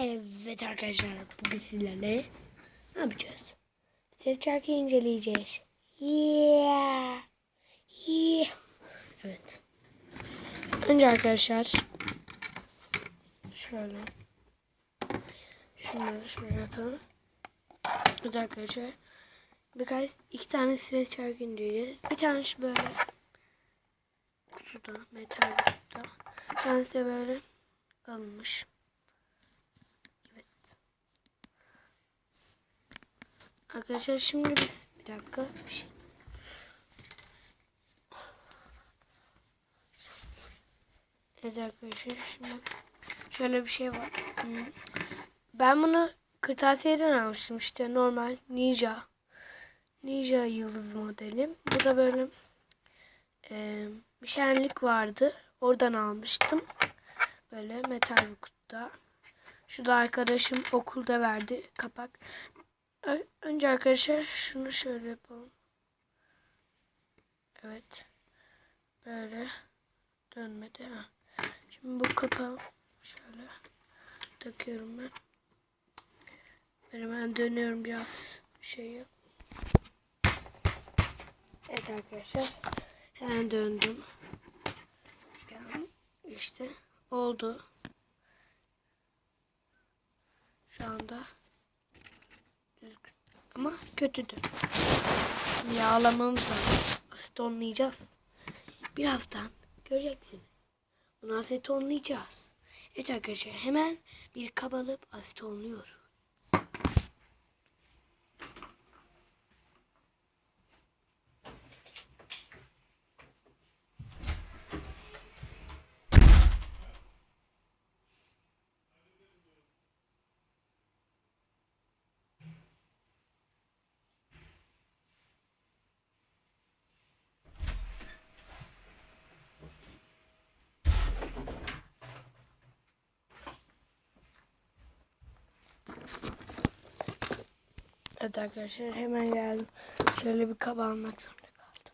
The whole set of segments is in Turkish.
Evet arkadaşlar bugün sizlerle ne yapacağız? Ses şarkı inceleyeceğiz. Yeah. Yeah. Evet. Önce arkadaşlar şöyle şunları şöyle yapalım. Evet arkadaşlar birkaç iki tane ses şarkı inceleyeceğiz. Bir tanesi böyle kutuda metal kutuda. Bir tanesi de böyle alınmış. Arkadaşlar şimdi biz bir dakika bir şey. Evet arkadaşlar şimdi şöyle bir şey var. Ben bunu kırtasiyeden almıştım işte normal Ninja. Ninja yıldız modelim. Bu da böyle e, bir şenlik vardı. Oradan almıştım. Böyle metal bir kutuda. Şu da arkadaşım okulda verdi kapak. Önce arkadaşlar şunu şöyle yapalım. Evet. Böyle dönmedi. Ha. Şimdi bu kapağı şöyle takıyorum ben. Ben hemen dönüyorum biraz şeyi. Evet arkadaşlar. Hemen döndüm. İşte oldu. Şu anda. Ama kötüdü. Şimdi Yağlamamız lazım. Asetonlayacağız. Birazdan göreceksiniz. Bunu asetonlayacağız. Evet arkadaşlar hemen bir kaba alıp asetonluyoruz. Evet arkadaşlar hemen geldim. Şöyle bir kaba almak zorunda kaldım.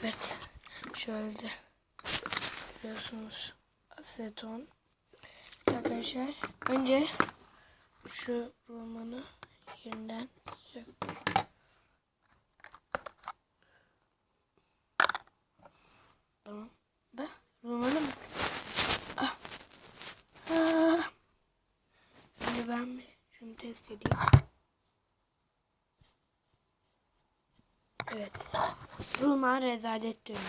Evet. Şöyle de biliyorsunuz aseton. Arkadaşlar önce şu romanı yerinden sök. Tamam. Bak romana bak. Ah. Ah. Şimdi ben bir şunu test edeyim. Evet. Rulman rezalet dönüyor.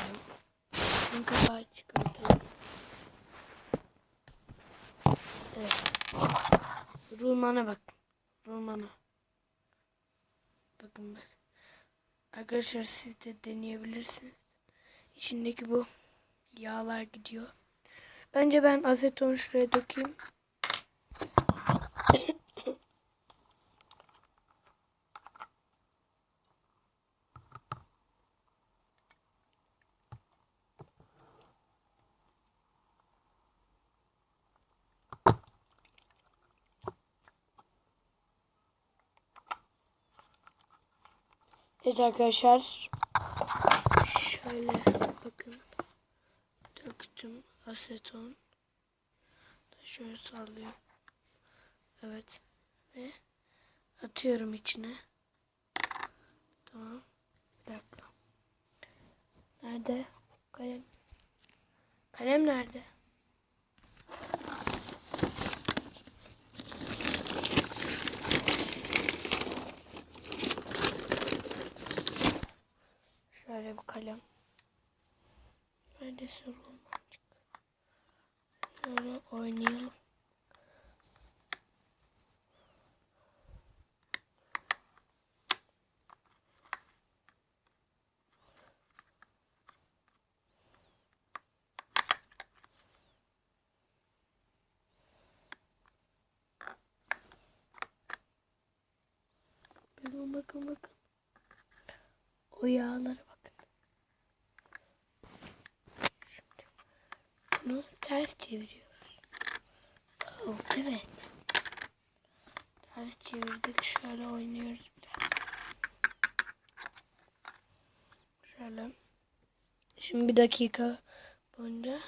Şimdi kapağı çıkartalım. Evet. Rulmana bak. Rulmana. Bakın bak. Arkadaşlar siz de deneyebilirsiniz. İçindeki bu yağlar gidiyor. Önce ben aseton şuraya dökeyim. Evet arkadaşlar. Şöyle bakın. Döktüm aseton. Şöyle sallıyorum. Evet. Ve atıyorum içine. Tamam. Bir dakika. Nerede? Kalem. Kalem nerede? Şöyle bir kalem. Neredesin romancık? Şöyle oynayalım. Bakın bakın bakın. O yağlara bakın. Şimdi bunu ters çeviriyoruz. Oh, evet. Ters çevirdik. Şöyle oynuyoruz. Şöyle. Şimdi bir dakika boyunca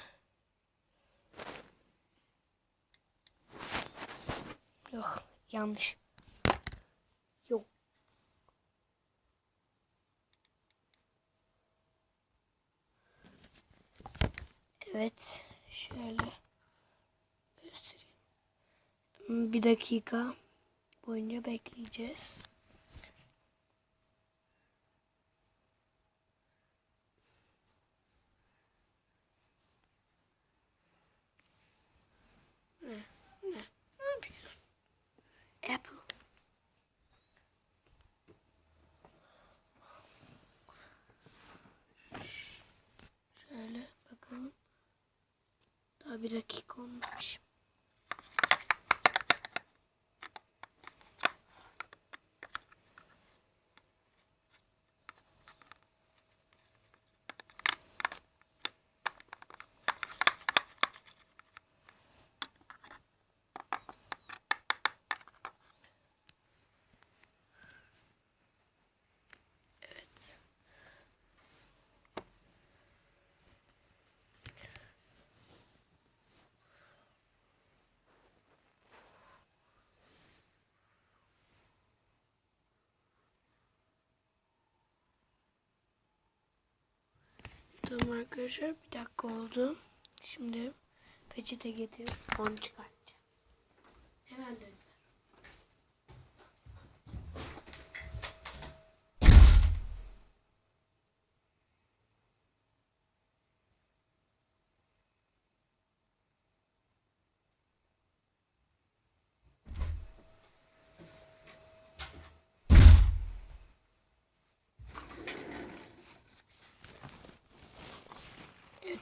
Yok yanlış. Yok. Evet. Şöyle Bir dakika boyunca bekleyeceğiz. Ne? Ne? Ne yapıyorsun? Apple. Şöyle bakalım. Daha bir dakika olmamış. Tamam arkadaşlar bir dakika oldu. Şimdi peçete getirip onu çıkartacağım. Hemen dön.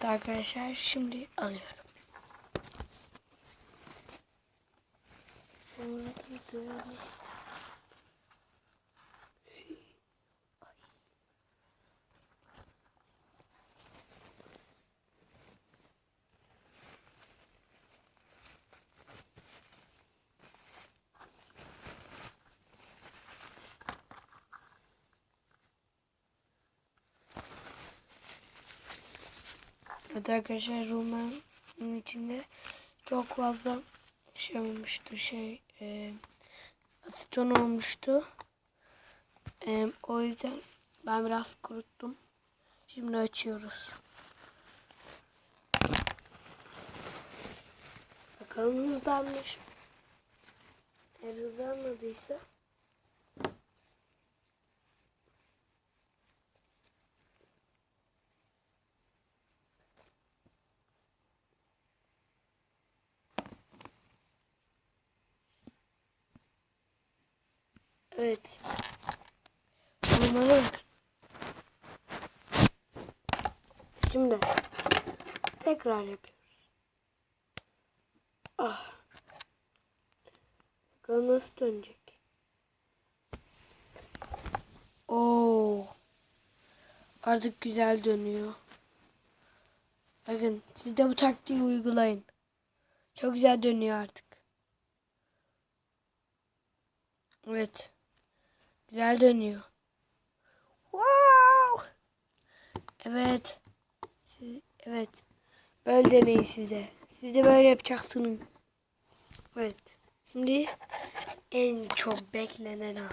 Evet arkadaşlar şimdi alıyorum. Evet arkadaşlar romanın içinde çok fazla şey olmuştu şey e, asiton olmuştu. E, o yüzden ben biraz kuruttum. Şimdi açıyoruz. Bakalım hızlanmış. mı? Eğer hızlanmadıysa Evet. Bunlara bak. Şimdi tekrar yapıyoruz. Ah. Bakalım nasıl dönecek. Oo. Artık güzel dönüyor. Bakın siz de bu taktiği uygulayın. Çok güzel dönüyor artık. Evet. Güzel dönüyor. Wow! Evet. Siz, evet. Böyle deneyin size. Siz de böyle yapacaksınız. Evet. Şimdi en çok beklenen an.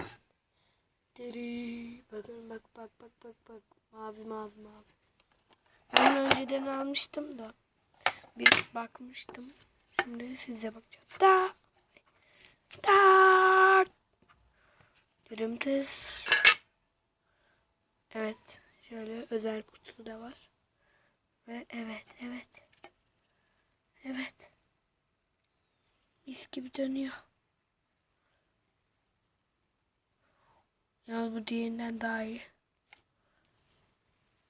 Diri. Bakın bak bak bak bak bak. Mavi mavi mavi. Ben önceden almıştım da. Bir bakmıştım. Şimdi size bakacağım. Da. Da. Dürümtüz. Evet. Şöyle özel kutusu da var. Ve evet evet. Evet. Mis gibi dönüyor. Yalnız bu diğerinden daha iyi.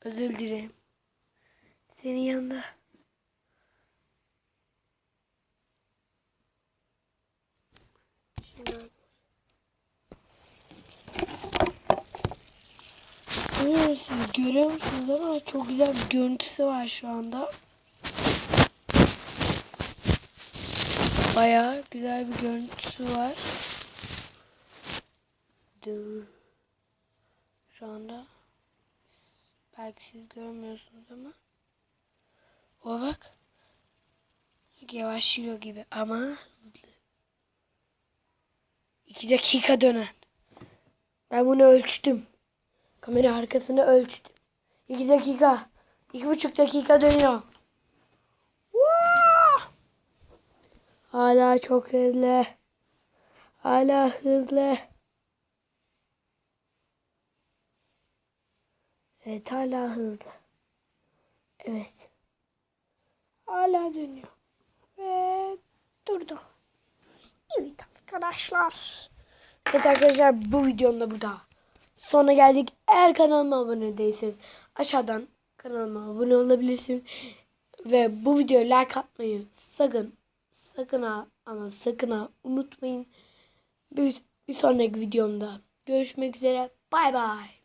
Özür dilerim. Senin yanında. Şimdi Bilmiyorum siz görüyor musunuz ama çok güzel bir görüntüsü var şu anda. Bayağı güzel bir görüntüsü var. Şu anda belki siz görmüyorsunuz ama o bak yavaşlıyor gibi ama hızlı. 2 dakika dönen. Ben bunu ölçtüm. Kamera arkasını ölçtüm. 2 dakika. 2,5 dakika dönüyor. Hala çok hızlı. Hala hızlı. Evet hala hızlı. Evet. Hala dönüyor. Ve durdu. Evet arkadaşlar. Evet arkadaşlar bu videonun da burada. Sona geldik. Eğer kanalıma abone değilseniz aşağıdan kanalıma abone olabilirsiniz. Ve bu videoya like atmayı sakın sakın ha ama sakın ha unutmayın. Bir, bir sonraki videomda görüşmek üzere. Bay bay.